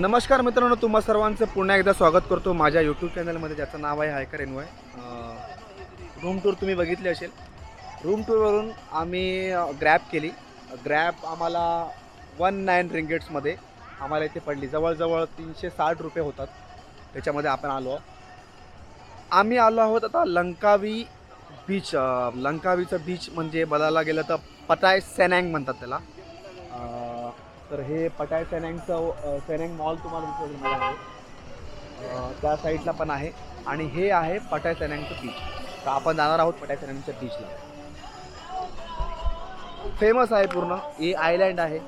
नमस्कार मित्रांनो तुम्हा सर्वांचं पुन्हा एकदा स्वागत करतो माझ्या यूट्यूब चॅनलमध्ये ज्याचं नाव आहे hiker N Y room tour तुम्ही बघितली असेल. रूम टूरवरून आम्ही ग्रॅब केली. ग्रॅब आम्हाला वन नाईन रिंगेट्समध्ये आम्हाला इथे पडली. जवळजवळ तीनशे साठ रुपये होतात. त्याच्यामध्ये आपण आलो आम्ही आलो आहोत आता लंकावी बीच लंकावीचं बीच म्हणजे बघायला गेलं तर पताय सेनँग म्हणतात त्याला. तर हे पटाय सेनँगचं सेनँग मॉल तुम्हाला दिसेल आहे. त्या साईडला पण आहे. आणि हे आहे पटाय सेनँगचं बीच तर आपण जाणार आहोत पटाय सेनँगच्या बीचला फेमस आहे पूर्ण. हे आयलँड आहे.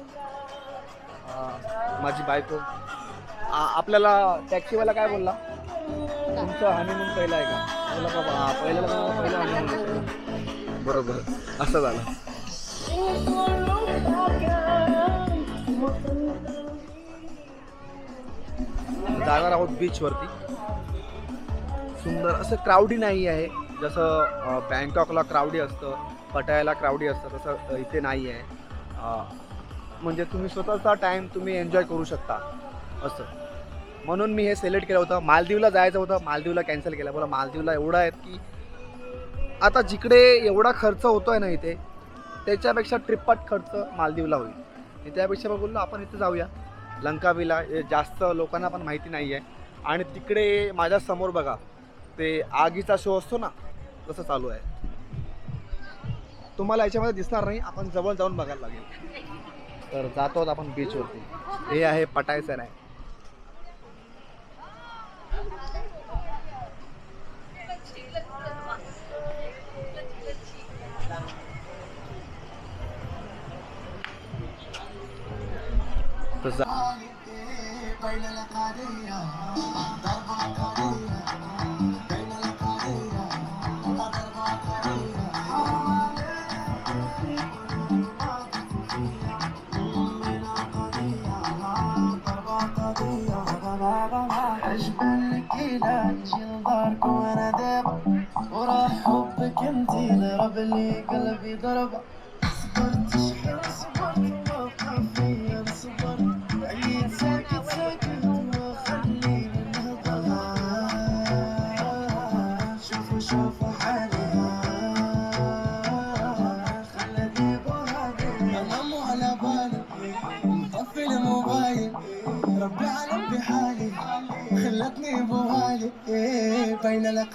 माझी बायको. आपल्याला टॅक्सीवाला काय बोलला? तुमचं हनीमून पहिला आहे का? बोला बाबा पहिलं पहिलं हनीमून बरोबर. असं झालं. जाणार आहोत बीचवरती सुंदर असं क्राऊडी नाही आहे. जसं बँकॉकला क्राऊडी असतं पटायाला क्राऊडी असतं तसं इथे नाही आहे. म्हणजे तुम्ही स्वतःचा टाईम तुम्ही एन्जॉय करू शकता. असं. म्हणून मी हे सिलेक्ट केलं होतं. मालदीवला जायचं होतं. मालदीवला कॅन्सल केलं. बोला मालदीवला एवढं आहेत की आता जिकडे एवढा खर्च होतो आहे ना इथे त्याच्यापेक्षा ट्रिपट खर्च मालदीवला होईल. त्यापेक्षा मग बोललो आपण इथे जाऊया. लंकावीला हे जास्त लोकांना पण माहिती नाही आहे आणि तिकडे माझ्यासमोर बघा ते आगीचा शो असतो ना तसं चालू आहे. तुम्हाला याच्यामध्ये दिसणार नाही आपण जवळ जाऊन बघायला लागेल. तर जातो आहोत आपण बीचवरती हे आहे पटायचं नाही तर بين القضية ضربة قضية بين القضية ضربة قضية بين القضية ضرب القضية حجبلك إلى نجي لدارك وأنا دابا وراح حبك انتي ضربلي قلبي ضربة صبرتي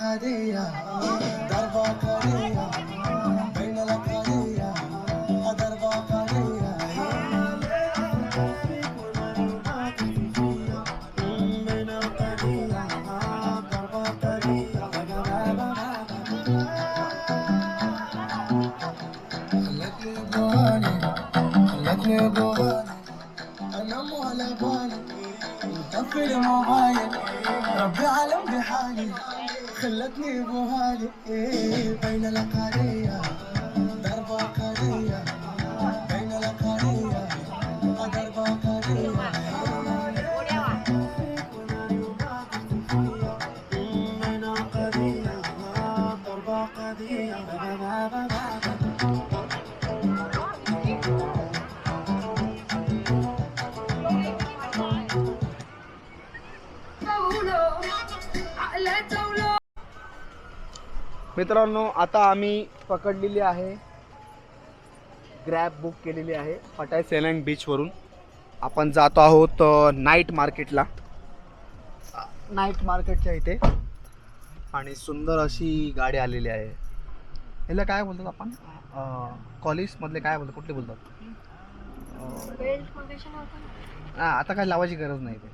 القضية ضربة قوية بين القضية ضربة قوية بين القضية ضربة قوية خلتني جواني خلتني جواني انام ولا بالي طفي الموبايل ربي عالم بحالي خلتني بوالي إيه بين الأقارية ضربة قارية بين الأقارية ضربة قارية मित्रांनो आता आम्ही पकडलेली आहे. ग्रॅब बुक केलेली आहे पटाय सेलँग बीचवरून आपण जातो आहोत नाईट मार्केटला नाईट मार्केटच्या इथे. आणि सुंदर अशी गाडी आलेली आहे. ह्याला काय बोलतात आपण? कॉलेजमधले काय बोलतात? कुठले बोलतात? हां आता काय लावायची गरज नाही ते.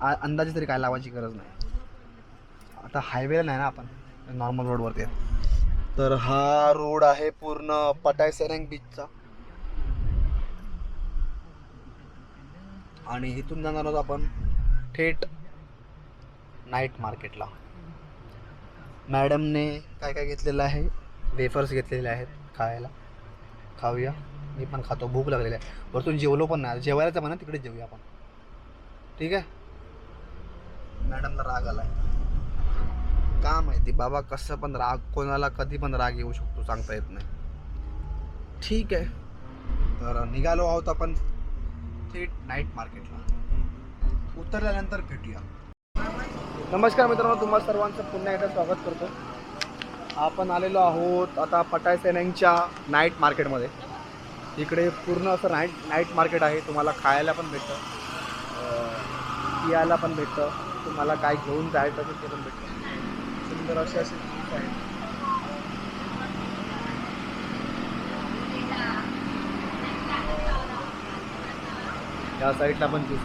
आ- अंदाजे तरी काय लावायची गरज नाही. आता हायवेला नाही ना आपण? नॉर्मल रोडवरती आहे तर हा रोड आहे पूर्ण पटाय सेरंग बीचचा आणि इथून जाणार आहोत आपण थेट नाईट मार्केटला मॅडमने काय काय घेतलेलं आहे? वेफर्स घेतलेले आहेत खायला. खाऊया. मी पण खातो. भूक लागलेली आहे. वरतून जेवलो पण नाही. जेवायला म्हणा तिकडे जेवूया आपण. ठीक आहे? मॅडमला राग आलाय. का माहिती बाबा कसं पण राग कोणाला कधी पण राग येऊ शकतो सांगता येत नाही. ठीक आहे. तर निघालो आहोत आपण थेट नाईट मार्केटला उतरल्यानंतर भेटूया. नमस्कार मित्रांनो तुम्हाला सर्वांचं पुन्हा एकदा स्वागत करतो. आपण आलेलो आहोत आता पटाय सेनेंगच्या नाईट मार्केटमध्ये इकडे पूर्ण असं नाईट नाईट मार्केट आहे. तुम्हाला खायला पण भेटतं. पियाला पण भेटतं. तुम्हाला काय घेऊन जायचं ते पण भेटतं. सुंदर असे असे juice आहेत. या साईडला पण ज्यूस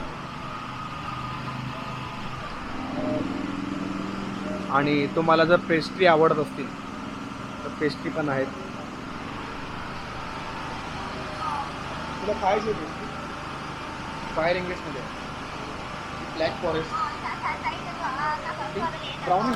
आणि तुम्हाला जर पेस्ट्री आवडत असतील तर पेस्ट्री पण आहेत. तुला खायची पेस्ट्री फायर इंग्लिशमध्ये ब्लॅक फॉरेस्ट ब्राउनी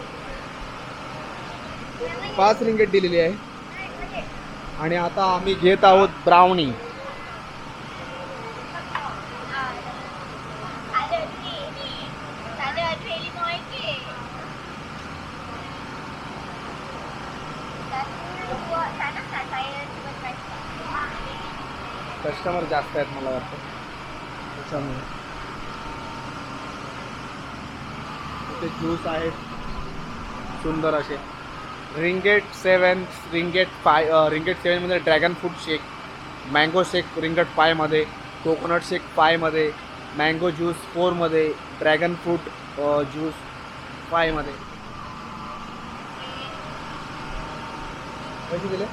पाच रिंगेट दिलेली आहे. आणि आता आम्ही घेत आहोत ब्राउनी. कस्टमर जास्त आहेत मला वाटतं. त्याच्यामुळे. ते ज्यूस आहेत. सुंदर असे. रिंगेट सेवन रिंगेट पाय ringgit सेवनमध्ये dragon fruit shake mango shake ringgit पायमध्ये coconut shake पायमध्ये मँगो ज्यूस फोरमध्ये ड्रॅगन फ्रूट ज्यूस पायमध्ये. पैसे दिले?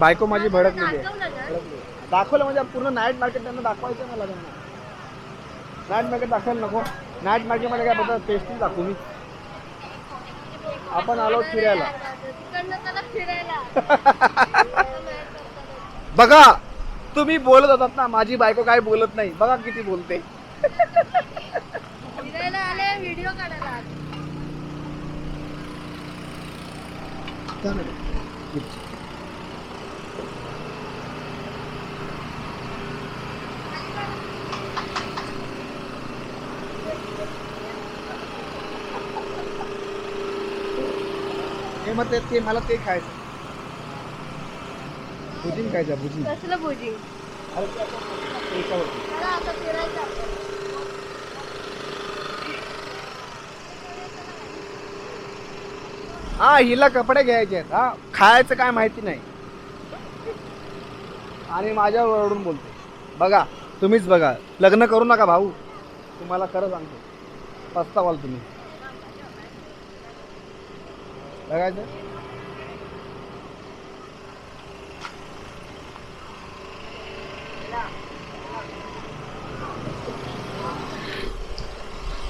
बायको माझी भडकलेली आहे. दाखवलं म्हणजे पूर्ण नाईट मार्केट त्यांना दाखवायचं मला त्यांना. नाईट मार्केट दाखवायला नको. नाईट मार्केटमध्ये काय बघा टेस्टिंग दाखवू मी. आपण आलो फिरायला. बघा तुम्ही बोलत होतात ना माझी बायको काय बोलत नाही. बघा किती बोलते. फिरायला आले व्हिडिओ काढायला हे मग ते मला ते खायचं. भुजिंग खायचं भुजिंग. कसलं भोजिंग? अरे ते आपण याच्यावरती. चला आता फिरायचं आपण. हा हिला कपडे घ्यायचे आहेत हा. खायचं काय माहिती नाही. आणि माझ्या ओरडून बोलतो. बघा तुम्हीच बघा. लग्न करू नका भाऊ. तुम्हाला खरं सांगतो. पस्तावाल तुम्ही. बघायचं?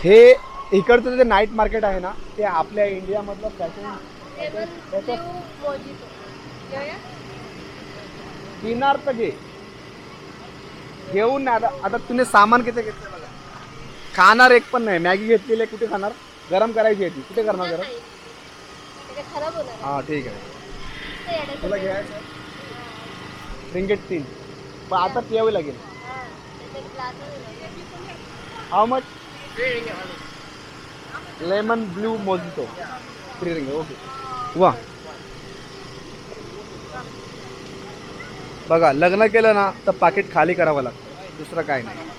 हे इकडचं जे नाईट मार्केट आहे ना ते आपल्या इंडियामधलं फॅशन? पिणार तर घे. घेऊन नाही आता आता तुम्ही सामान किती घेतलं बघा. खाणार एक पण नाही. मॅगी घेतलेली आहे कुठे खाणार? गरम करायची आहे ती. कुठे करणार गरम? नाही. ते खराब होणार आहे. हा ठीक आहे. तुला घ्यायचं? रिंगेट तीन. पण आता पियावी लागेल. हा. How much lemon blue mojito free ring okay वा. बघा लग्न केलं ना तर पाकिट खाली करावं लागतं. दुसरं काय नाही.